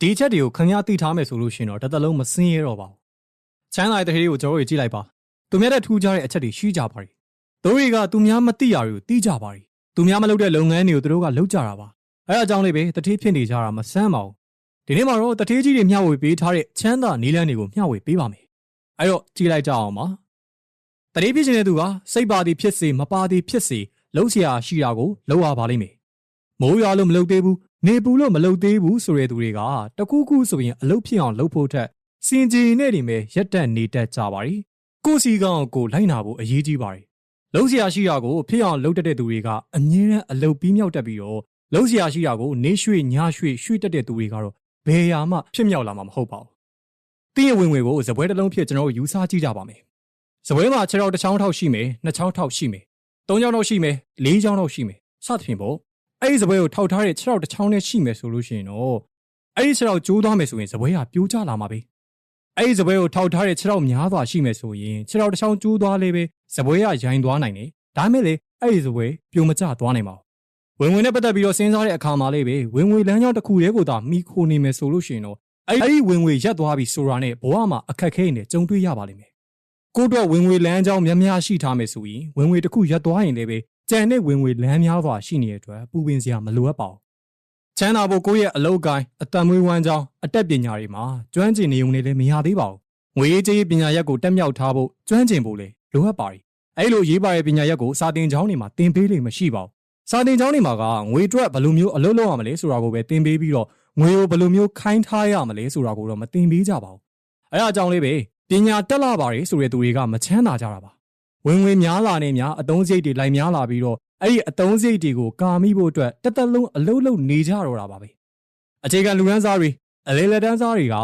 ဒီချက်တွေကိုခင်ဗျားသိထားမယ်ဆိုလို့ရှိရင်တော့တစ်သက်လုံးမစင်းရဲတော့ပါဘူးချမ်းသာတဲ့တရေတွေကိုကျွန်တော်တို့ကြည့်လိုက်ပါသူများတဲ့ထူးခြားတဲ့အချက်တွေရှိကြပါရီသူတွေကသူများမသိရတွေကိုသိကြပါရီသူများမလုပ်တဲ့လုပ်ငန်းတွေကိုသူတို့ကလုပ်ကြတာပါအဲအကြောင်းလေးပဲတတိဖြစ်နေကြတာမဆန်းပါဘူးဒီနေ့မှာတော့တတိကြီးတွေမျှဝေပေးထားတဲ့ချမ်းသာနီးလန်းတွေကိုမျှဝေပေးပါမယ်အဲ့တော့ကြည့်လိုက်ကြအောင်ပါတတိဖြစ်နေတဲ့သူကစိတ်ပါသည်ဖြစ်စေမပါသည်ဖြစ်စေလှုပ်ရှားရှိတာကိုလှုပ်ရပါလိမ့်မယ်မိုးရွာလို့မလှုပ်သေးဘူး နေပူလို့မလှုပ်သေးဘူးဆိုတဲ့သူတွေကတခုခုဆိုရင်အလုပ်ဖြစ်အောင်လုပ်ဖို့ထက်စင်ကြီးနဲ့ဒီမဲ့ရက်တက်နေတတ်ကြပါရီကိုစီကောင်ကိုလိုက်နာဖို့အရေးကြီးပါရီလှုပ်ရှားရှိတာကိုဖြစ်အောင်လုပ်တတ်တဲ့သူတွေကအမြဲတမ်းအလုပ်ပြီးမြောက်တတ်ပြီးတော့လှုပ်ရှားရှိတာကိုနေရွှေညရွှေရွှေတက်တဲ့သူတွေကတော့ဘယ်ရာမှဖြစ်မြောက်လာမှာမဟုတ်ပါဘူးတင်းရဲ့ဝင်ငွေကိုဇပွဲတစ်လုံးဖြစ်ကျွန်တော်တို့ယူဆကြည့်ကြပါမယ်ဇပွဲမှာခြေထောက်တစ်ချောင်းထောက်ရှိမယ်နှစ်ချောင်းထောက်ရှိမယ်သုံးချောင်းထောက်ရှိမယ်လေးချောင်းထောက်ရှိမယ်စသဖြင့်ပေါ့ အဲ့ဒီဇပွဲကိုထောက်ထားတဲ့ခြေထောက်တစ်ချောင်းနဲ့ရှိမယ်ဆိုလို့ရှိရင်တော့အဲ့ဒီခြေထောက်ကျိုးသွားမယ်ဆိုရင်ဇပွဲကပြိုးကျလာမှာပဲအဲ့ဒီဇပွဲကိုထောက်ထားတဲ့ခြေထောက်များစွာရှိမယ်ဆိုရင်ခြေထောက်တစ်ချောင်းကျိုးသွားလေပဲဇပွဲကရိုင်းသွားနိုင်တယ်ဒါမဲ့လေအဲ့ဒီဇပွဲပြိုမကျသွားနိုင်ပါဘူးဝင်ဝင်နဲ့ပတ်သက်ပြီးတော့စဉ်းစားတဲ့အခါမှာလေးပဲဝင်ဝင်လမ်းကြောင်းတစ်ခုတည်းကိုသာမိခိုနေမယ်ဆိုလို့ရှိရင်တော့အဲ့ဒီဝင်ဝင်ရက်သွားပြီဆိုတာနဲ့ဘဝမှာအခက်ခဲနေကြုံတွေ့ရပါလိမ့်မယ်ကိုတော့ဝင်ဝင်လမ်းကြောင်းများများရှိထားမယ်ဆိုရင်ဝင်ဝင်တစ်ခုရက်သွားရင်လည်းပဲ ကြံတဲ့ဝင်ဝင်လမ်းများစွာရှိနေတဲ့အတွက်ပူပင်စရာမလိုအပ်ပါဘူးချမ်းသာဖို့ကိုယ့်ရဲ့အလုပ်ကိုင်းအတံမွေးဝမ်းကြောင်းအတက်ပညာတွေမှာကျွမ်းကျင်နေုံနဲ့လည်းမရသေးပါဘူးငွေရေးကြေးရေးပညာရက်ကိုတက်မြောက်ထားဖို့ကျွမ်းကျင်ဖို့လည်းလိုအပ်ပါတယ်အဲ့လိုရေးပါတဲ့ပညာရက်ကိုစာသင်ကျောင်းတွေမှာသင်ပေးလိမ့်မရှိပါဘူးစာသင်ကျောင်းတွေမှာကငွေအတွက်ဘယ်လိုမျိုးအလုပ်လုပ်ရမလဲဆိုတာကိုပဲသင်ပေးပြီးတော့ငွေကိုဘယ်လိုမျိုးခိုင်းထားရမလဲဆိုတာကိုတော့မသင်ပေးကြပါဘူးအဲအကြောင်းလေးပဲပညာတက်လာပါတယ်ဆိုတဲ့သူတွေကမချမ်းသာကြတာပါ ဝင်ဝင်များလာနေများအတုံးစိတ်တွေလိုက်များလာပြီးတော့အဲ့ဒီအတုံးစိတ်တွေကိုကာမိဖို့အတွက်တက်တက်လုံးအလုံးလုံးနေကြတော့တာပါပဲအခြေခံလူရန်စားတွေအလေလက်တန်းစားတွေက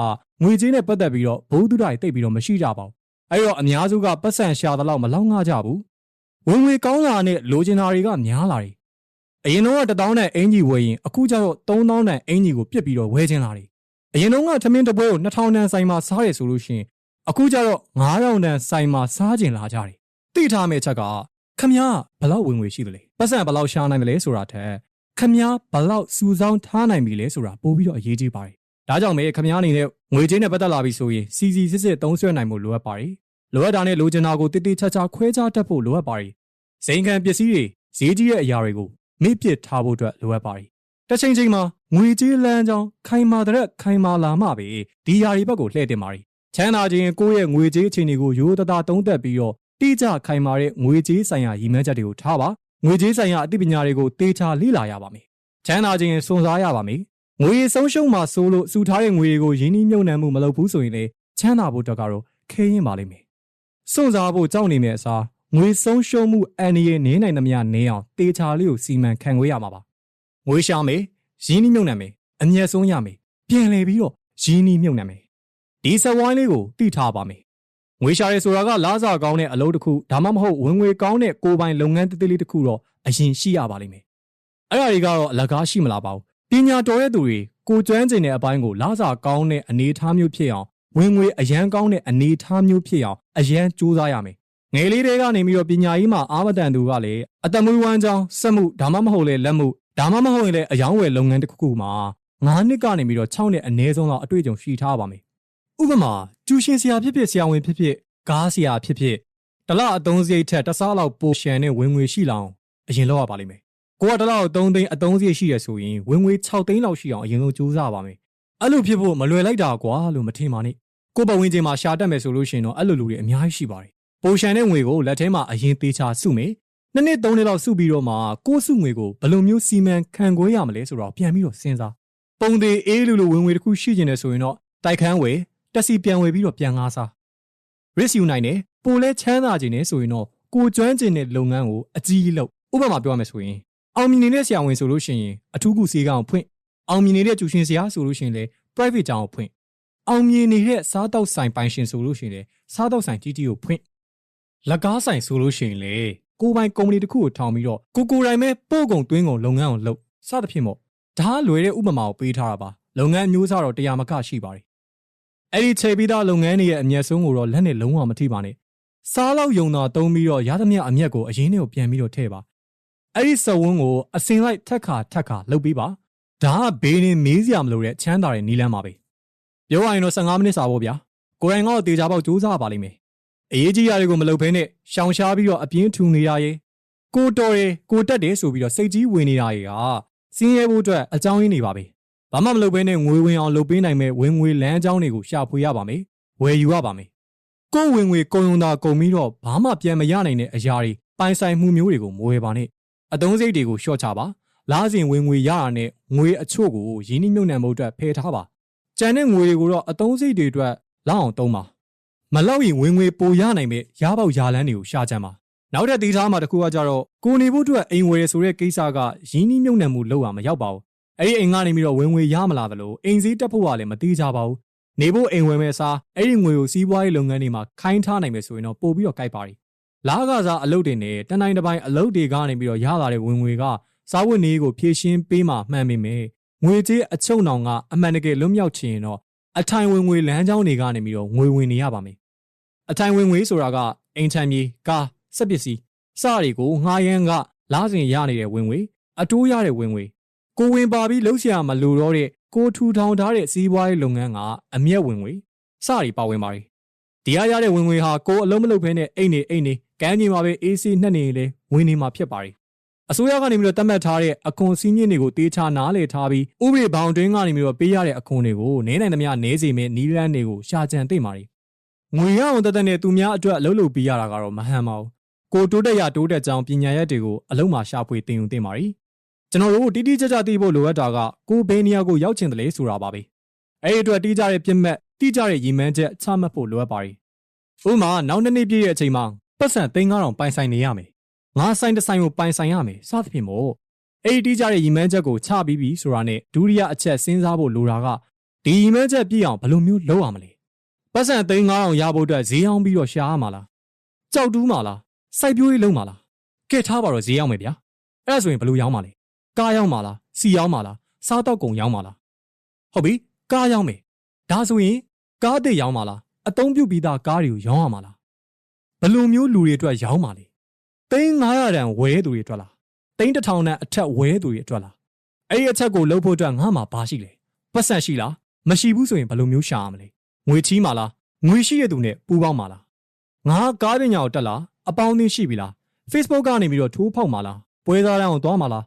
ငွေကြေးနဲ့ပတ်သက်ပြီးတော့ဘုဒ္ဓတွေတိတ်ပြီးတော့မရှိကြပါဘူးအဲ့တော့အများစုကပတ်စံရှာတဲ့လောက်မလောက်ငှကြဘူးဝင်ဝင်ကောင်းလာတဲ့လိုချင်တာတွေကများလာတယ်အရင်တော့1000တန်အင်ကြီးဝယ်ရင်အခုကျတော့3000တန်အင်ကြီးကိုပြစ်ပြီးတော့ဝယ်ချင်လာတယ်အရင်တော့ထမင်းတစ်ပွဲကို2000တန်ဆိုင်မှာစားရဆိုလို့ရှိရင်အခုကျတော့9000တန်ဆိုင်မှာစားကျင်လာကြတယ် သိထားမယ့်ချက်ကခမည်းဘလောက်ဝင်ငွေရှိသလဲပတ်စံဘလောက်ရှာနိုင်တယ်လဲဆိုတာထက်ခမည်းဘလောက်စူဆောင်းထားနိုင်ပြီလဲဆိုတာပို့ပြီးတော့အရေးကြီးပါတယ်ဒါကြောင့်ပဲခမည်းအနေနဲ့ငွေချင်းနဲ့ပတ်သက်လာပြီဆိုရင်စီစီစစ်စစ်သုံးဆွဲနိုင်မှုလိုအပ်ပါတယ်လိုအပ်တာနဲ့လိုချင်တာကိုတိတိကျကျခွဲခြားတတ်ဖို့လိုအပ်ပါတယ်ဇိမ်ခံပစ္စည်းတွေဈေးကြီးတဲ့အရာတွေကိုမိပစ်ထားဖို့အတွက်လိုအပ်ပါတယ်တစ်ချိန်ချိန်မှာငွေကြေးလမ်းကြောင်းခိုင်မာတဲ့ခိုင်မာလာမှပဲဒီຢာတွေဘက်ကိုလှည့်တင်ပါတယ်ချမ်းသာခြင်းကိုယ့်ရဲ့ငွေကြေးအခြေအနေကိုရိုးသားသားသုံးသပ်ပြီးတော့ တိကျခိုင်မာတဲ့ငွေကြေးဆိုင်ရာရည်မှန်းချက်တွေကိုထားပါငွေကြေးဆိုင်ရာအသိပညာတွေကိုတေချာလေ့လာရပါမယ်ချမ်းသာခြင်းစွန့်စားရပါမယ်ငွေဆုံးရှုံးမှဆိုလို့စုထားတဲ့ငွေတွေကိုရင်းနှီးမြှုပ်နှံမှုမလုပ်ဘူးဆိုရင်လေချမ်းသာဖို့အတွက်ကတော့ခဲရင်ပါလိမ့်မယ်စွန့်စားဖို့ကြောက်နေမယ့်အစားငွေဆုံးရှုံးမှုအန်ဒီရဲ့နေနိုင်သမျှနေအောင်တေချာလေးကိုစီမံခန့်ခွဲရမှာပါငွေရှာမယ်ရင်းနှီးမြှုပ်နှံမယ်အမျက်ဆုံးရမယ်ပြန်လည်ပြီးတော့ရင်းနှီးမြှုပ်နှံမယ်ဒီဆက်ဝိုင်းလေးကိုသိထားပါမယ် ငွေရှာရဲဆိုတာကလားစာကောင်းတဲ့အလုပ်တစ်ခုဒါမှမဟုတ်ဝင်ငွေကောင်းတဲ့ကိုယ်ပိုင်လုပ်ငန်းတစ်သေးလေးတစ်ခုတော့အရင်ရှိရပါလိမ့်မယ်အဲ့ဒါတွေကတော့အလကားရှိမလားပါဘူးပညာတော်တဲ့သူတွေကိုကျွမ်းကျင်တဲ့အပိုင်းကိုလားစာကောင်းတဲ့အနေအထားမျိုးဖြစ်အောင်ဝင်ငွေအရန်ကောင်းတဲ့အနေအထားမျိုးဖြစ်အောင်အရန်ကြိုးစားရမယ်ငယ်လေးတွေကနေပြီးတော့ပညာရေးမှာအားမတန်သူကလည်းအတမွေးဝမ်းကြောင်းစက်မှုဒါမှမဟုတ်လေလက်မှုဒါမှမဟုတ်ရင်လည်းအယောင်းဝယ်လုပ်ငန်းတစ်ခုခုမှာ9နှစ်ကနေပြီးတော့6နှစ်အနည်းဆုံးတော့အတွေ့အကြုံရှိထားပါမယ် ဥပမာကျူရှင်ဆရာဖြစ်ဖြစ်ဆရာဝန်ဖြစ်ဖြစ်ကားဆရာဖြစ်ဖြစ်တလအသုံးစရိတ်ထက်တစားလောက်ပိုရှန်တဲ့ဝင်ငွေရှိလောင်အရင်လောက်ရပါလိမ့်မယ်ကိုကတလောက်3သိန်းအသုံးစရိတ်ရှိရဆိုရင်ဝင်ငွေ6သိန်းလောက်ရှိအောင်အရင်ဆုံးကြိုးစားပါမယ်အဲ့လိုဖြစ်ဖို့မလွယ်လိုက်တာကွာလို့မထင်ပါနဲ့ကိုပတ်ဝန်းကျင်မှာရှာတတ်မယ်ဆိုလို့ရှိရင်တော့အဲ့လိုလူတွေအများကြီးရှိပါတယ်ပိုရှန်တဲ့ငွေကိုလက်ထဲမှာအရင်သေးချာစုမယ်နှစ်နှစ်သုံးနှစ်လောက်စုပြီးတော့မှကိုစုငွေကိုဘယ်လိုမျိုးစီမံခန့်ခွဲရမလဲဆိုတော့ပြန်ပြီးတော့စဉ်းစားပုံသေးအေးလူလူဝင်ငွေတစ်ခုရှိကျင်နေဆိုရင်တော့တိုက်ခန်းဝယ် တက်စီပြန်ဝယ်ပြီးတော့ပြန်ငါးစား risk ယူနိုင်တယ်ပိုလဲချမ်းသာခြင်းနဲ့ဆိုရင်တော့ကိုကျွမ်းကျင်တဲ့လုပ်ငန်းကိုအကြီးလုပ်ဥပမာပြောရမယ်ဆိုရင်အောင်မြင်နေတဲ့ဆရာဝန်ဆိုလို့ရှိရင်အထူးကုဆေးကောင်ဖွင့်အောင်မြင်နေတဲ့ကျူရှင်ဆရာဆိုလို့ရှိရင်လည်း private ကျောင်းကိုဖွင့်အောင်မြင်နေတဲ့စားတောက်ဆိုင်ပိုင်ရှင်ဆိုလို့ရှိရင်လည်းစားတောက်ဆိုင်ကြီးကြီးကိုဖွင့်လက်ကားဆိုင်ဆိုလို့ရှိရင်လေကိုပိုင်ကုမ္ပဏီတစ်ခုကိုထောင်ပြီးတော့ကိုကိုတိုင်ပဲပို့ကုန်သွင်းကုန်လုပ်ငန်းကိုလုပ်စသဖြင့်ပေါ့ဒါလွယ်တဲ့ဥပမာကိုပေးထားတာပါလုပ်ငန်းမျိုးစားတော့တရားမကရှိပါတယ် အဲ့ဒီချိန်ပြီးသားလုပ်ငန်းတွေရဲ့အမျက်ဆုံးကိုတော့လက်နဲ့လုံးဝမထိပါနဲ့စားလောက်ယုံတာတုံးပြီးတော့ရသမျှအမျက်ကိုအရင်နဲ့ကိုပြန်ပြီးတော့ထည့်ပါအဲ့ဒီစဝန်းကိုအစင်လိုက်ထက်ခါထက်ခါလှုပ်ပြီးပါဒဒါကဘေးနေမေးစရာမလိုတဲ့ချမ်းသာတဲ့နီလန်းပါပဲပြောရရင်တော့15မိနစ်စာပေါ့ဗျာကိုရိုင်းကတော့တေချာပေါက်စူးစမ်းပါလိမ့်မယ်အရေးကြီးရတွေကိုမလုပ်ဘဲနဲ့ရှောင်ရှားပြီးတော့အပြင်းထူနေတာရေကိုတော်ရေကိုတက်တယ်ဆိုပြီးတော့စိတ်ကြီးဝင်နေတာရေကစင်းရဲဖို့အတွက်အကြောင်းရင်းနေပါပဲ ဘာမှမလုပ်ဘဲနဲ့ငွေဝင်အောင်လုပ်ပေးနိုင်မဲ့ဝင်ငွေလမ်းကြောင်းတွေကိုရှာဖွေရပါမယ်ဝယ်ယူရပါမယ်ကိုယ်ဝင်ငွေကုန်ုံသာကုန်ပြီးတော့ဘာမှပြန်မရနိုင်တဲ့အရာတွေပိုင်ဆိုင်မှုမျိုးတွေကိုမဝယ်ပါနဲ့အသုံးစိတ်တွေကိုရှော့ချပါလားစဉ်ဝင်ငွေရတာနဲ့ငွေအချို့ကိုရင်းနှီးမြှုပ်နှံမှုအတွက်ဖယ်ထားပါကြံတဲ့ငွေတွေကိုတော့အသုံးစိတ်တွေအတွက်လောက်အောင်သုံးပါမလောက်ရင်ဝင်ငွေပိုရနိုင်မဲ့ရပေါက်ရလန်းတွေကိုရှာကြမ်းပါနောက်ထပ်တည်ထားမှာတစ်ခုကကြတော့ကိုနေဖို့အတွက်အိမ်ဝယ်ရဆိုတဲ့ကိစ္စကရင်းနှီးမြှုပ်နှံမှုလောက်အောင်မရောက်ပါဘူး အဲ့ဒီအိမ်ကနေပြီးတော့ဝင်ငွေရမလာသလိုအိမ်စည်းတက်ဖို့ကလည်းမတိကြပါဘူးနေဖို့အိမ်ဝယ်မဲ့အစားအဲ့ဒီငွေကိုစီးပွားရေးလုပ်ငန်းတွေမှာခိုင်းထားနိုင်မယ်ဆိုရင်တော့ပို့ပြီးတော့ကြိုက်ပါ ರಿ လာကစားအလုပ်တွေနဲ့တနိုင်တစ်ပိုင်းအလုပ်တွေကနေပြီးတော့ရလာတဲ့ဝင်ငွေကစားဝတ်နေရေးကိုဖြည့်ရှင်းပေးမှမှန်ပေမဲ့ငွေကြေးအချုံနောင်ကအမှန်တကယ်လွတ်မြောက်ချင်ရင်တော့အထိုင်ဝင်ငွေလမ်းကြောင်းတွေကနေပြီးတော့ငွေဝင်နေရပါမယ်အထိုင်ဝင်ငွေဆိုတာကအိမ်ထံမြေကားစက်ပစ္စည်းစတွေကိုငှားရမ်းကလားစဉ်ရနေတဲ့ဝင်ငွေအတိုးရတဲ့ဝင်ငွေ ကိုဝင်ပါပြီးလှုပ်ရှားမလိုတော့တဲ့ကိုထူထောင်ထားတဲ့စီးပွားရေးလုပ်ငန်းကအမျက်ဝင်ငွေစတွေပါဝင်ပါတယ်ဒီရရတဲ့ဝင်ငွေဟာကိုအလုံးမလုပ်ဖဲနဲ့အိတ်နေအိတ်နေကမ်းခြေမှာပဲ AC နှက်နေလေဝင်နေမှာဖြစ်ပါတယ်အစိုးရကနေပြီးတော့တတ်မှတ်ထားတဲ့အခွန်စည်းမျဉ်းတွေကိုတေးချနားလည်ထားပြီးဥပဒေဘောင်တွင်းကနေပြီးတော့ပေးရတဲ့အခွန်တွေကိုနည်းနိုင်သမျှနည်းစေမယ့်နီးလန်းတွေကိုရှာကြံသိမှာတွေငွေရအောင်တသက်နဲ့သူများအတွက်အလုပ်လုပ်ပေးရတာကတော့မဟန်ပါဘူးကိုတိုးတက်ရတိုးတက်ကြောင်းပညာရက်တွေကိုအလုံးမှာရှာဖွေသင်ယူသင့်ပါ ರಿ ကျွန်တော်တို့တိတိကျကျသိဖို့လိုအပ်တာကကိုဘယ်နေရာကိုရောက်ချင်တယ်လဲဆိုတာပါပဲအဲ့ဒီအတွက်တိကျတဲ့ပြစ်မှတ်တိကျတဲ့ရည်မှန်းချက်ချမှတ်ဖို့လိုအပ်ပါ ರಿ ဥပမာနောက်နှစ်နှစ်ပြည့်ရဲ့အချိန်မှာပတ်စံ3000ပိုင်ဆိုင်နေရမယ်ငါဆိုင်တစ်ဆိုင်ကိုပိုင်ဆိုင်ရမယ်စသဖြင့်မို့အဲ့ဒီတိကျတဲ့ရည်မှန်းချက်ကိုချပြီးပြီဆိုတာနဲ့ဒုတိယအချက်စဉ်းစားဖို့လိုတာကဒီရည်မှန်းချက်ပြည့်အောင်ဘယ်လိုမျိုးလုပ်ရမလဲပတ်စံ3000ရဖို့အတွက်ဈေးအောင်ပြီးတော့ရှာရမှာလားကြောက်တူးမှာလားစိုက်ပျိုးရေးလုပ်မှာလားကဲထားပါတော့ဈေးအောင်မယ်ဗျာအဲ့ဒါဆိုရင်ဘယ်လိုရောင်းမှာလဲ ကားရောင်းမှာလားစီရောင်းမှာလားစားတော့ကုန်ရောင်းမှာလားဟုတ်ပြီကားရောင်းမယ်ဒါဆိုရင်ကားအစ်ရောင်းမှာလားအသုံးပြုပြီးသားကားတွေကိုရောင်းရမှာလားဘယ်လိုမျိုးလူတွေအတွက်ရောင်းမှာလဲသိန်း900တန်ဝဲသူတွေအတွက်လားသိန်း1000တန်အထက်ဝဲသူတွေအတွက်လားအဲ့ဒီအချက်ကိုလုပ်ဖို့အတွက်ငါမှာဘာရှိလဲပတ်စံရှိလားမရှိဘူးဆိုရင်ဘယ်လိုမျိုးရှာရမလဲငွေချီးမှာလားငွေရှိတဲ့သူနဲ့ပူးပေါင်းမှာလားငါကားပညာကိုတက်လားအပေါင်းအသင်းရှိပြီလား Facebook ကနေပြီးတော့ထိုးဖောက်မှာလားပွဲစားတန်းကိုသွားမှာလား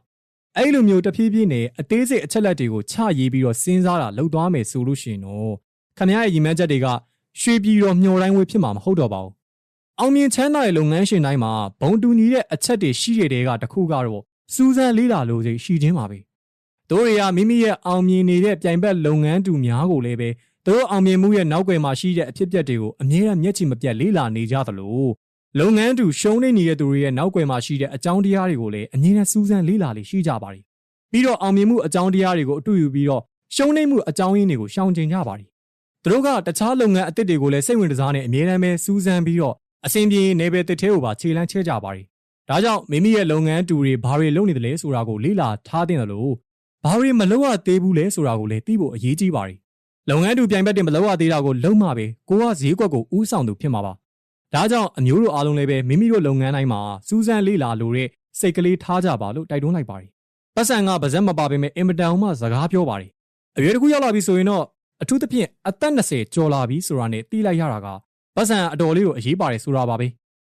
အဲ့လိုမျိုးတဖြည်းဖြည်းနဲ့အသေးစိတ်အချက်လက်တွေကိုချရေးပြီးတော့စဉ်းစားတာလုပ်သွားမယ်ဆိုလို့ရှိရင်တော့ခမရရဲ့ရည်မှန်းချက်တွေကရွှေပြည်တော်မျှော်တိုင်းဝေးဖြစ်မှာမဟုတ်တော့ပါဘူးအောင်မြင်ချမ်းသာတဲ့လုပ်ငန်းရှင်တိုင်းမှာဘုံတူညီတဲ့အချက်တွေရှိတဲ့တဲကတခုကတော့စူးစမ်းလေးလာလို့စိရှိခြင်းပါပဲတို့တွေကမိမိရဲ့အောင်မြင်နေတဲ့ပြိုင်ဘက်လုပ်ငန်းတူများကိုလည်းပဲတို့အောင်မြင်မှုရဲ့နောက်ွယ်မှာရှိတဲ့အဖြစ်အပျက်တွေကိုအမြဲတမ်းမျက်ခြေမပြတ်လေးလာနေကြသလို လုပ်ငန်းတူရှုံးနေနေတဲ့သူတွေရဲ့နောက်ွယ်မှာရှိတဲ့အကြောင်းတရားတွေကိုလည်းအမြဲတမ်းစူးစမ်းလေးလာလေးရှိကြပါတယ်ပြီးတော့အောင်မြင်မှုအကြောင်းတရားတွေကိုအတူယူပြီးတော့ရှုံးနေမှုအကြောင်းရင်းတွေကိုရှောင်ကျဉ်ကြပါတယ်သူတို့ကတခြားလုပ်ငန်းအသစ်တွေကိုလည်းစိတ်ဝင်စားနေအမြဲတမ်းပဲစူးစမ်းပြီးတော့အစဉ်ပြေနေပဲတစ်ထဲကိုပါခြေလန်းချဲကြပါတယ်။ဒါကြောင့်မိမိရဲ့လုပ်ငန်းတူတွေဘာတွေလုပ်နေတယ်လဲဆိုတာကိုလေ့လာထားသင့်တယ်လို့ဘာတွေမလုပ်ရသေးဘူးလဲဆိုတာကိုလည်းသိဖို့အရေးကြီးပါတယ်။လုပ်ငန်းတူပြိုင်ဘက်တင်မလုပ်ရသေးတာကိုလုံးမှပဲကိုကဈေးကွက်ကိုဥဆောင်သူဖြစ်မှာပါ။ ဒါကြောင့်အမျိုးတို့အားလုံးလည်းပဲမိမိတို့လုပ်ငန်းတိုင်းမှာစူးစမ်းလေ့လာလို့တဲ့စိတ်ကလေးထားကြပါလို့တိုက်တွန်းလိုက်ပါတယ်။ပတ်စံကပါဇက်မပါပေမဲ့အင်မတန်မှစကားပြောပါတယ်။အရွယ်တစ်ခုရောက်လာပြီဆိုရင်တော့အထူးသဖြင့်အသက်20ကျော်လာပြီဆိုတာနဲ့တီးလိုက်ရတာကပတ်စံအတော်လေးကိုအရေးပါတယ်ဆိုတာပါပဲ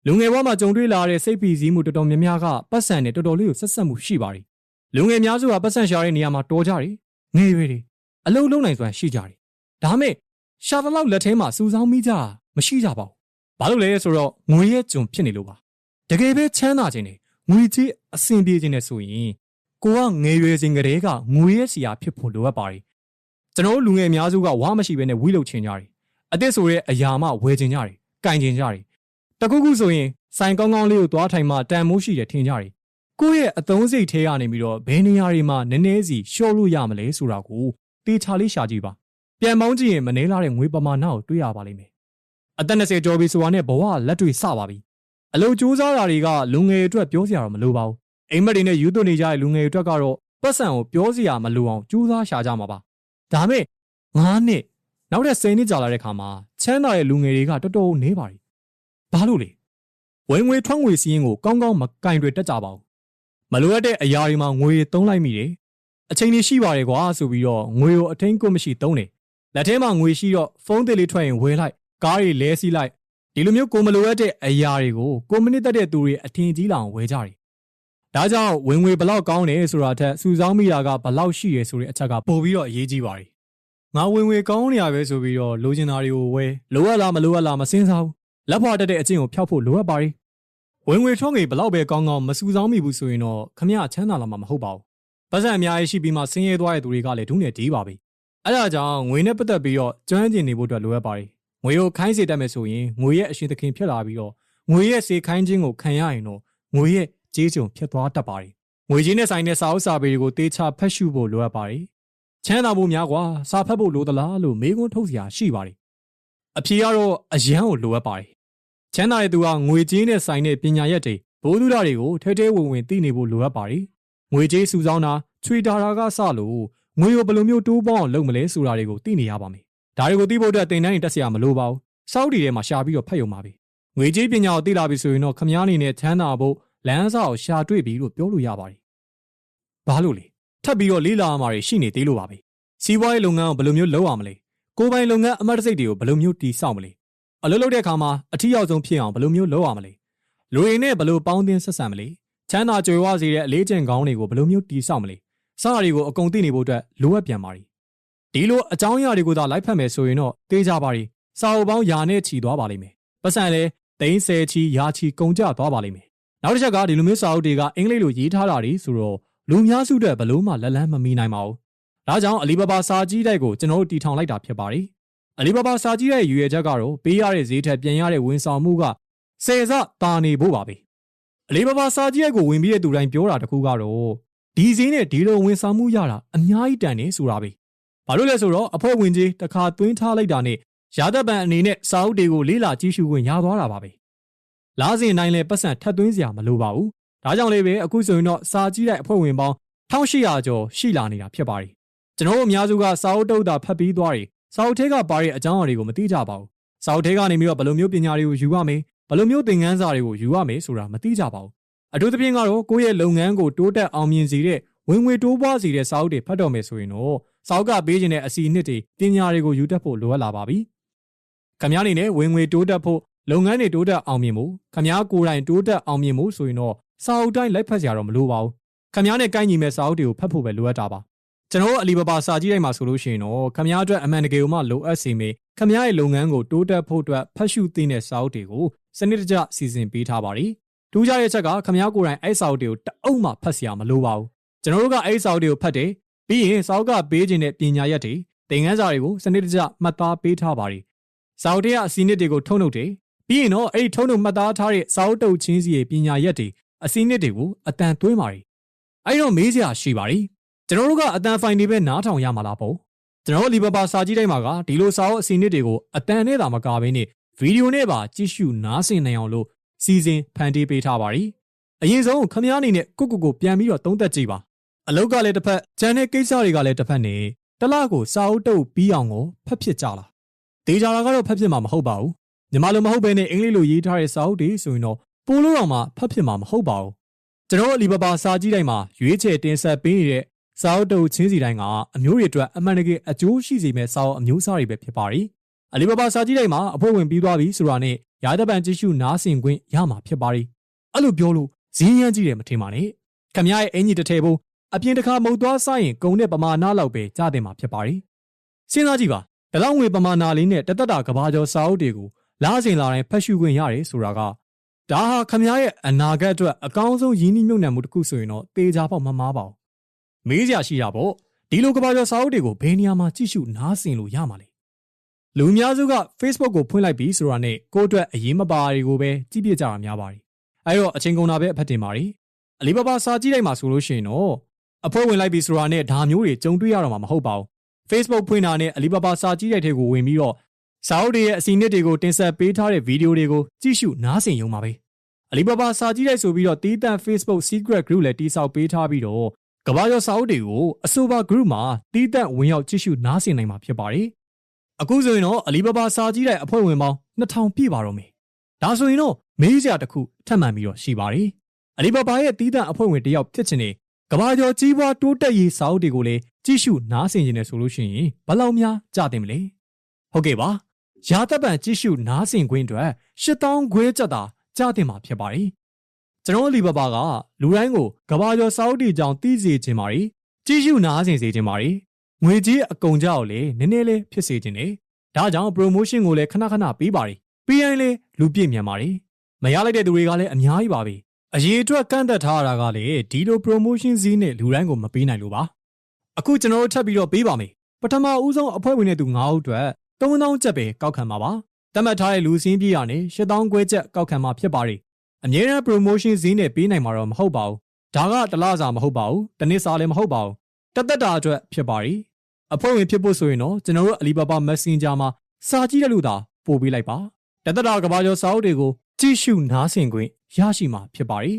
လူငယ်ဘဝမှာကြုံတွေ့လာတဲ့စိတ်ပီစည်းမှုတော်တော်များများကပတ်စံနဲ့တော်တော်လေးကိုဆက်ဆက်မှုရှိပါတယ်လူငယ်များစုကပတ်စံရှာတဲ့နေရာမှာတော်ကြတယ်ငယ်ရွယ်တွေအလုံးလုံးနိုင်စွမ်းရှိကြတယ်ဒါမဲ့ရှာတလောက်လက်ထဲမှာစူဆောင်းမိကြမရှိကြပါဘူး ဘာလို့လဲဆိုတော့ငွေရဲ့ကြုံဖြစ်နေလို့ပါတကယ်ပဲချမ်းသာခြင်းနဲ့ငွေကြီးအဆင်ပြေခြင်းနဲ့ဆိုရင်ကိုကငယ်ရွယ်စဉ်ကတည်းကငွေရဲ့စီယာဖြစ်ဖို့လိုအပ်ပါတယ်ကျွန်တော်လူငယ်အများစုကဝါမရှိဘဲနဲ့ဝီးလုချင်ကြတယ်အစ်စ်ဆိုတဲ့အရာမှဝယ်ချင်ကြတယ်၊ကင်ချင်ကြတယ်။တခုခုဆိုရင်ဆိုင်ကောင်းကောင်းလေးကိုသွားထိုင်မှတန်မိုးရှိတယ်ထင်ကြတယ်။ကိုယ့်ရဲ့အသုံးစိတ်ထဲကနေပြီးတော့ဘယ်နေရာတွေမှာနည်းနည်းစီလျှော့လို့ရမလဲဆိုတာကိုတေချာလေးရှာကြည့်ပါ။ပြန်မောင်းကြည့်ရင်မနှဲလာတဲ့ငွေပမာဏကိုတွေ့ရပါလိမ့်မယ်။ အသက်20ကျော်ပြီဆိုတာနဲ့ဘဝလက်တွေစပါပြီ။အလုပ်ကြိုးစားတာတွေကလူငယ်အတွက်ပြောစရာတော့မလိုပါဘူး။အိမ်မက်တွေနဲ့ယူသွနေကြတဲ့လူငယ်တွေအတွက်ကတော့ပတ်စံကိုပြောစရာမလိုအောင်ကြိုးစားရှာကြမှာပါ။ဒါမဲ့ငါးနှစ်နောက်ထပ်10နှစ်ကြာလာတဲ့ခါမှာချမ်းသာတဲ့လူငယ်တွေကတော်တော်နေပါပြီ။ဘာလို့လဲ။ဝင်ငွေထွက်ငွေစီးရင်ကိုကောင်းကောင်းမကင်တွေတက်ကြပါဘူး။မလိုအပ်တဲ့အရာတွေမှာငွေသုံးလိုက်မိတယ်အချိန်ကြီးရှိပါတယ်ကွာဆိုပြီးတော့ငွေကိုအထင်းကိုမရှိသုံးတယ်လက်ထဲမှာငွေရှိတော့ဖုန်းသေးလေးထွက်ရင်ဝယ်လိုက် ကားတွေလဲစီးလိုက်ဒီလိုမျိုးကိုမလိုအပ်တဲ့အရာတွေကိုကိုမိနစ်တက်တဲ့သူတွေအထင်ကြီးလောင်ဝယ်ကြတယ်ဒါကြောင့်ဝင်ငွေဘလောက်ကောင်းတယ်ဆိုတာထက်စုဆောင်းမိတာကဘလောက်ရှိတယ်ဆိုတဲ့အချက်ကပို့ပြီးတော့အရေးကြီးပါတယ်ငါဝင်ငွေကောင်းနေရပဲဆိုပြီးတော့လိုချင်တာတွေကိုဝယ်လိုအပ်လားမလိုအပ်လားမစင်းစားဘူးလက်ဖွာတက်တဲ့အကျင့်ကိုဖျောက်ဖို့လိုအပ်ပါတယ်ဝင်ငွေထွန်းငွေဘလောက်ပဲကောင်းကောင်းမစုဆောင်းမိဘူးဆိုရင်တော့ခမရချမ်းသာလာမှာမဟုတ်ပါဘူးပတ်စံအများကြီးရှိပြီးမှဆင်းရဲသွားတဲ့သူတွေကလည်းဒုနဲ့ဒီးပါပဲအဲဒါကြောင့်ငွေနဲ့ပတ်သက်ပြီးတော့ကျွမ်းကျင်နေဖို့အတွက်လိုအပ်ပါတယ် ငွေကိုခိုင်းစေတတ်မယ်ဆိုရင်ငွေရဲ့အရှင်သခင်ဖြစ်လာပြီးတော့ငွေရဲ့စေခိုင်းခြင်းကိုခံရရင်တော့ငွေရဲ့ကြေးကျုံဖြစ်သွားတတ်ပါတယ်ငွေချင်းနဲ့ဆိုင်တဲ့စာအုပ်စာပေတွေကိုတေချာဖတ်ရှုဖို့လိုအပ်ပါတယ်ချမ်းသာဖို့များကွာစာဖတ်ဖို့လိုသလားလို့မေးခွန်းထုတ်စရာရှိပါတယ်အဖြေကတော့အယံကိုလိုအပ်ပါတယ်ချမ်းသာတဲ့သူဟာငွေချင်းနဲ့ဆိုင်တဲ့ပညာရက်တွေဘိုးသူရတွေကိုထဲထဲဝင်ဝင်သိနေဖို့လိုအပ်ပါတယ်ငွေကြေးစုဆောင်းတာချွေတာတာကစလို့ငွေကိုဘယ်လိုမျိုးတိုးပေါအောင်လုပ်မလဲဆိုတာတွေကိုသိနေရပါမယ် ဒါတွေကိုသိဖို့အတွက်တင်တန်းနေတက်စရာမလိုပါဘူးစောက်တီထဲမှာရှာပြီးတော့ဖတ်ရုံပါပဲငွေကြေးပညာကိုသိလာပြီဆိုရင်တော့ခမားအနေနဲ့ချမ်းသာဖို့လမ်းစာကိုရှာတွေ့ပြီလို့ပြောလို့ရပါတယ်ဘာလို့လဲထပ်ပြီးတော့လေးလာမှာတွေရှိနေသေးလို့ပါပဲစီးပွားရေးလုပ်ငန်းကိုဘယ်လိုမျိုးလုပ်ရမလဲကိုယ်ပိုင်လုပ်ငန်းအမတ်တစိတ်တွေကိုဘယ်လိုမျိုးတည်ဆောက်မလဲအလုပ်လုပ်တဲ့အခါမှာအထီးရောက်ဆုံးဖြစ်အောင်ဘယ်လိုမျိုးလုပ်ရမလဲလူရင်းနဲ့ဘယ်လိုပေါင်းသင်းဆက်ဆံမလဲချမ်းသာကြွယ်ဝစေတဲ့အလေးကျင့်ကောင်းတွေကိုဘယ်လိုမျိုးတည်ဆောက်မလဲစတာတွေကိုအကုန်သိနေဖို့အတွက်လိုအပ်ပြန်ပါ ರಿ ဒီလိုအကြောင်းအရာတွေကိုသာလိုက်ဖတ်မယ်ဆိုရင်တော့သိကြပါ ರಿ စာအုပ်ပေါင်းယာနဲ့ချီသွားပါလိမ့်မယ်ပတ်စံလည်းသိန်းဆယ်ချီယာချီကုန်ကျသွားပါလိမ့်မယ်နောက်တစ်ချက်ကဒီလိုမျိုးစာအုပ်တွေကအင်္ဂလိပ်လိုရေးထားတာတွေဆိုတော့လူများစုတဲ့ဘလို့မှလက်လန်းမမီနိုင်ပါဘူးဒါကြောင့်အလီဘာဘာစာကြီးတိုက်ကိုကျွန်တော်တို့တီထောင်လိုက်တာဖြစ်ပါ ರಿ အလီဘာဘာစာကြီးရဲ့ရွေချက်ကတော့ပေးရတဲ့ဈေးထက်ပြန်ရတဲ့ဝန်ဆောင်မှုကဆယ်ဆတာနေဖို့ပါပဲအလီဘာဘာစာကြီးရဲ့ကိုဝင်ပြီးတဲ့သူတိုင်းပြောတာတခုကတော့ဒီဈေးနဲ့ဒီလိုဝန်ဆောင်မှုရတာအများကြီးတန်နေဆိုတာပဲ ဘာလို့လဲဆိုတော့အဖွဲ့ဝင်ကြီးတစ်ခါသွင်းထားလိုက်တာနဲ့ရာသက်ပံအနေနဲ့စာအုပ်တွေကိုလေးလာကြည့်ရှုခွင့်ရသွားတာပါပဲလားစင်တိုင်းလဲပတ်စံထပ်သွင်းစရာမလိုပါဘူးဒါကြောင့်လေးပဲအခုဆိုရင်တော့စာကြည့်တဲ့အဖွဲ့ဝင်ပေါင်း1800ကျော်ရှိလာနေတာဖြစ်ပါတယ်ကျွန်တော်တို့အများစုကစာအုပ်တုပ်တာဖတ်ပြီးသွားတယ်စာအုပ်ထဲကပါတဲ့အကြောင်းအရာတွေကိုမသိကြပါဘူးစာအုပ်ထဲကနေပြီးတော့ဘယ်လိုမျိုးပညာတွေကိုယူရမယ်ဘယ်လိုမျိုးသင်ခန်းစာတွေကိုယူရမယ်ဆိုတာမသိကြပါဘူးအထူးသဖြင့်ကတော့ကိုယ့်ရဲ့လုပ်ငန်းကိုတိုးတက်အောင်မြင်စေတဲ့ဝင်ငွေတိုးပွားစေတဲ့စာအုပ်တွေဖတ်တော်မယ်ဆိုရင်တော့ စာအုပ်ကပေးခြင်းတဲ့အစီအနှစ်တွေပညာတွေကိုယူတတ်ဖို့လိုအပ်လာပါပြီ။ခမားအနေနဲ့ဝင်ငွေတိုးတက်ဖို့လုပ်ငန်းတွေတိုးတက်အောင်မြင်ဖို့ခမားကိုယ်တိုင်တိုးတက်အောင်မြင်ဖို့ဆိုရင်တော့စာအုပ်တိုင်းလိုက်ဖတ်ကြရတော့မလိုပါဘူး။ခမားနဲ့ကိုင်းညီမဲ့စာအုပ်တွေကိုဖတ်ဖို့ပဲလိုအပ်တာပါ။ကျွန်တော်တို့အလီဘာဘာစာကြည့်လိုက်မှာဆိုလို့ရှိရင်တော့ခမားအတွက်အမှန်တကယ်မှလိုအပ်စေမေခမားရဲ့လုပ်ငန်းကိုတိုးတက်ဖို့အတွက်ဖတ်ရှုသင့်တဲ့စာအုပ်တွေကိုစနစ်တကျစီစဉ်ပေးထားပါသည်။ထူးခြားတဲ့အချက်ကခမားကိုယ်တိုင်အဲ့စာအုပ်တွေကိုတအုပ်မှဖတ်စရာမလိုပါဘူးကျွန်တော်တို့ကအဲ့စာအုပ်တွေကိုဖတ်တယ် ပြီးရင်စာအုပ်ကပေးခြင်းတဲ့ပညာရက်တွေသင်ခန်းစာတွေကိုစနစ်တကျမှတ်သားပေးထားပါတယ်စာအုပ်တွေကအစီအနစ်တွေကိုထုတ်လုပ်တယ်ပြီးရင်တော့အဲ့ဒီထုတ်လုပ်မှတ်သားထားတဲ့စာအုပ်တုပ်ချင်းစီရဲ့ပညာရက်တွေအစီအနစ်တွေကိုအတန်သွင်းပါတယ်အဲ့တော့မေးစရာရှိပါတယ်ကျွန်တော်တို့ကအတန်ဖိုင်တွေပဲနားထောင်ရမှာလားပေါ့ကျွန်တော်တို့လီဘဘာစာကြည့်တိုင်းမှာကဒီလိုစာအုပ်အစီအနစ်တွေကိုအတန်နဲ့သာမကဘဲနဲ့ဗီဒီယိုနဲ့ပါကြည့်ရှုနားဆင်နိုင်အောင်လို့စီစဉ်ဖန်တီးပေးထားပါတယ်အရင်ဆုံးခမည်းအနေနဲ့ကိုကိုကိုပြန်ပြီးတော့သုံးသပ်ကြည့်ပါ အလုတ်ကလည်းတစ်ဖက်ဂျန်တဲ့ကိစ္စတွေကလည်းတစ်ဖက်နေတလကိုစာအုပ်တုပ်ပြီးအောင်ကိုဖတ်ဖြစ်ကြလားဒေကြတာကတော့ဖတ်ဖြစ်မှာမဟုတ်ပါဘူးညီမလိုမဟုတ်ဘဲနဲ့အင်္ဂလိပ်လိုရေးထားတဲ့စာအုပ်တွေဆိုရင်တော့ပိုလို့တော့မှဖတ်ဖြစ်မှာမဟုတ်ပါဘူးကျွန်တော်အလီဘဘာစာကြီးတိုင်းမှာရွေးချယ်တင်ဆက်ပေးနေတဲ့စာအုပ်တုပ်ချင်းစီတိုင်းကအမျိုးတွေအတွက်အမှန်တကယ်အကျိုးရှိစေမယ့်စာအုပ်အမျိုးအစားတွေပဲဖြစ်ပါရီအလီဘဘာစာကြီးတိုင်းမှာအဖွဲ့ဝင်ပြီးသွားပြီဆိုတာနဲ့ရာသပန်ကြည့်ရှုနားဆင်ခွင့်ရမှာဖြစ်ပါရီအဲ့လိုပြောလို့ဈေးရမ်းကြီးတယ်မထင်ပါနဲ့ခမရရဲ့အင်ကြီးတစ်ထည်ဖို့ အပြင်တစ်ခါမုတ်သွားဆိုင်ရင်ကုန်တဲ့ပမာဏလောက်ပဲကြားတင်မှာဖြစ်ပါရီစဉ်းစားကြည့်ပါဒါလောက်ငွေပမာဏလေးနဲ့တသက်တာကဘာကျော်စာအုပ်တွေကိုလားစင်လာတိုင်းဖတ်ရှုခွင့်ရတယ်ဆိုတာကဒါဟာခမရရဲ့အနာဂတ်အတွက်အကောင်းဆုံးရင်းနှီးမြှုပ်နှံမှုတစ်ခုဆိုရင်တော့တေချာပေါက်မမားပါဘူးမေးစရာရှိတာပေါ့ဒီလိုကဘာကျော်စာအုပ်တွေကိုဘယ်နေရာမှာကြည့်ရှုနားဆင်လို့ရမှာလဲလူအများစုက Facebook ကိုဖွင့်လိုက်ပြီးဆိုတာနဲ့ကိုယ့်အတွက်အရေးမပါတွေကိုပဲကြည့်ပြကြတာများပါတယ်အဲတော့အချိန်ကုန်တာပဲအဖက်တင်ပါရီအလီဘာဘာစာကြည့်လိုက်မှာဆိုလို့ရှိရင်တော့ အဖွဲ့ဝင်လိုက်ပြီဆိုတာနဲ့ဒါမျိုးတွေကြုံတွေ့ရတော့မှာမဟုတ်ပါဘူး Facebook ဖွင့်တာနဲ့အလီဘာဘာစာကြည့်တဲ့ထဲကိုဝင်ပြီးတော့စာအုပ်တွေရဲ့အစီအနစ်တွေကိုတင်ဆက်ပေးထားတဲ့ဗီဒီယိုတွေကိုကြည့်ရှုနားဆင်ရုံပါပဲအလီဘာဘာစာကြည့်လိုက်ဆိုပြီးတော့တီးတန့် Facebook Secret Group လည်းတိစောက်ပေးထားပြီးတော့ကဘာကျော်စာအုပ်တွေကိုအဆိုပါ group မှာတီးတန့်ဝင်ရောက်ကြည့်ရှုနားဆင်နိုင်မှာဖြစ်ပါတယ်အခုဆိုရင်တော့အလီဘာဘာစာကြည့်တဲ့အဖွဲ့ဝင်ပေါင်း2000ပြည့်ပါတော့မယ်ဒါဆိုရင်တော့မေးစရာတစ်ခုထပ်မံပြီးတော့ရှိပါတယ်အလီဘာဘာရဲ့တီးတန့်အဖွဲ့ဝင်တယောက်ဖြစ်ချင်နေ ကဘာကျော်ကြီးပွားတိုးတက်ရေးစာအုပ်တွေကိုလည်းကြည့်ရှုနားဆင်နေတယ်ဆိုလို့ရှိရင်ဘယ်လောက်များကြတင်မလဲဟုတ်ကဲ့ပါရာသက်ပံကြည့်ရှုနားဆင်ခွင့်အတွက်8000ခွဲကျပ်သာကြတင်မှာဖြစ်ပါတယ်ကျွန်တော်လီဘဘာကလူတိုင်းကိုကဘာကျော်စာအုပ်တွေကြောင့်သိစေခြင်းပါတယ်ကြည့်ရှုနားဆင်စေခြင်းပါတယ်ငွေကြီးအကုန်ကြောက်လေနည်းနည်းလေးဖြစ်စေခြင်းတယ်ဒါကြောင့် promotion ကိုလည်းခဏခဏပေးပါတယ်ပြီးရင်လေလူပြည့်မြန်ပါတယ်မရလိုက်တဲ့သူတွေကလည်းအများကြီးပါပဲ အရေးအတွက်ကန့်သက်ထားတာကလေဒီလို promotion ဈေးနဲ့လူတိုင်းကိုမပေးနိုင်လို့ပါအခုကျွန်တော်တို့ထပ်ပြီးတော့ပေးပါမယ်ပထမဦးဆုံးအဖွဲ့ဝင်တဲ့သူ9ဦးအတွက်3000ကျပ်ပဲကောက်ခံမှာပါတတ်မှတ်ထားတဲ့လူစင်းပြေးရနေ8000ခွဲကျပ်ကောက်ခံမှာဖြစ်ပါတယ်အမြဲတမ်း promotion ဈေးနဲ့ပေးနိုင်မှာတော့မဟုတ်ပါဘူးဒါကတစ်လစာမဟုတ်ပါဘူးတစ်နှစ်စာလည်းမဟုတ်ပါဘူးတသက်တာအတွက်ဖြစ်ပါတယ်အဖွဲ့ဝင်ဖြစ်ဖို့ဆိုရင်တော့ကျွန်တော်တို့ Alibaba Messenger မှာစာကြည့်တဲ့လူသာပို့ပေးလိုက်ပါ တသက်တာကဘာကျော်စာအုပ်တွေကိုကြည့်ရှုနားဆင်ခွင့်ရရှိမှာဖြစ်ပါတယ်